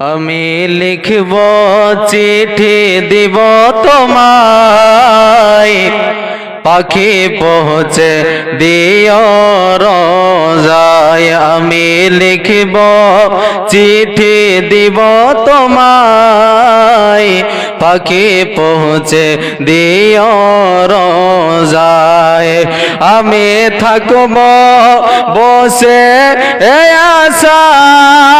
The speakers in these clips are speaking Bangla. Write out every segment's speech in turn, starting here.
আমি লিখব চিঠি দিব তোমায়। পাখি পৌঁছে দিও রোজায়। আমি লিখব চিঠি দিব তোমায়। পাখি পৌঁছে দিও রোজায়। আমি থাকব বসে, এ আশায়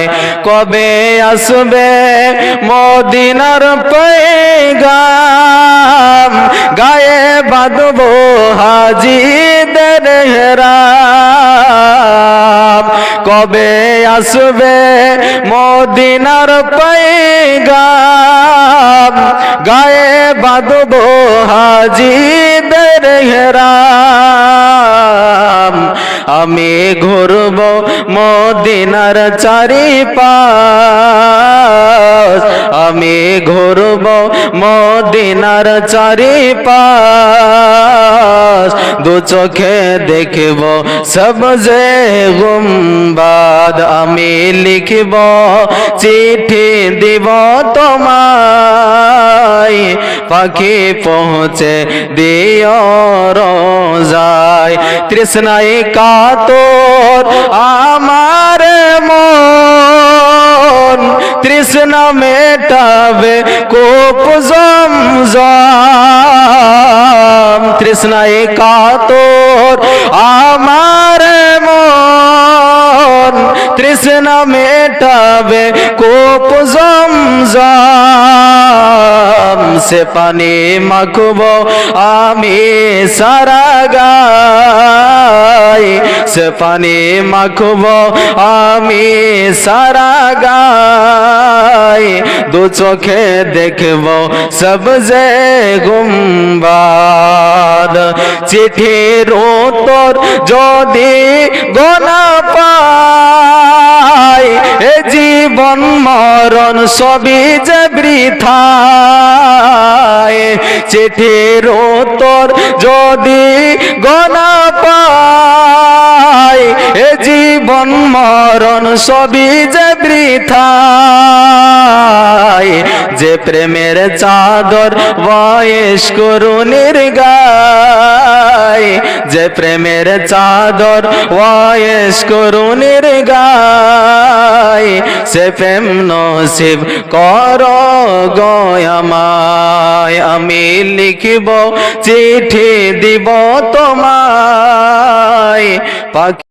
রোজায় কবে আসবে মদিনার পেগাম? গায়ে বাঁধবো হাজিদের হেরাম। কবে আসবে মদিনার পেগাম? গায়ে বাঁধবো হাজিদের হেরাম। আমি ঘুরব মদিনার চারিপাশ। আমি ঘুরব মদিনার চারিপাশ। দু চোখে দেখব সবজে গুম্বাদ। আমি লিখব চিঠি দিব তোমায়। পাখি পৌঁছে দিও রোজায়। তৃষ্ণায় কাতর আমার মন। তৃষ্ণা মেটাবে কোপ জমজম। তৃষ্ণায় কাতর আমার মন। তৃষ্ণা মেটাবে কোপ জমজম। সে পানি মাখব, আমি সারা গাই। সে পানি মাখব, আমি সারা গাই। দু চোখে দেখব সবজে গুম্বাদ চিঠির উত্তর যদি গোনা পাই মরণ সবই যে বৃথায় চিঠির তোর যদি গনা পা জীবন মরণ সবই যে বৃথায় যে প্রেমের চাদর বয়স করুণের গায় যে প্রেমের চাদর বয়স করুণের গায় সে প্রেম নসিব কর গয়ামায় আমি লিখিব, চিঠি দিব তোমায়। পাখি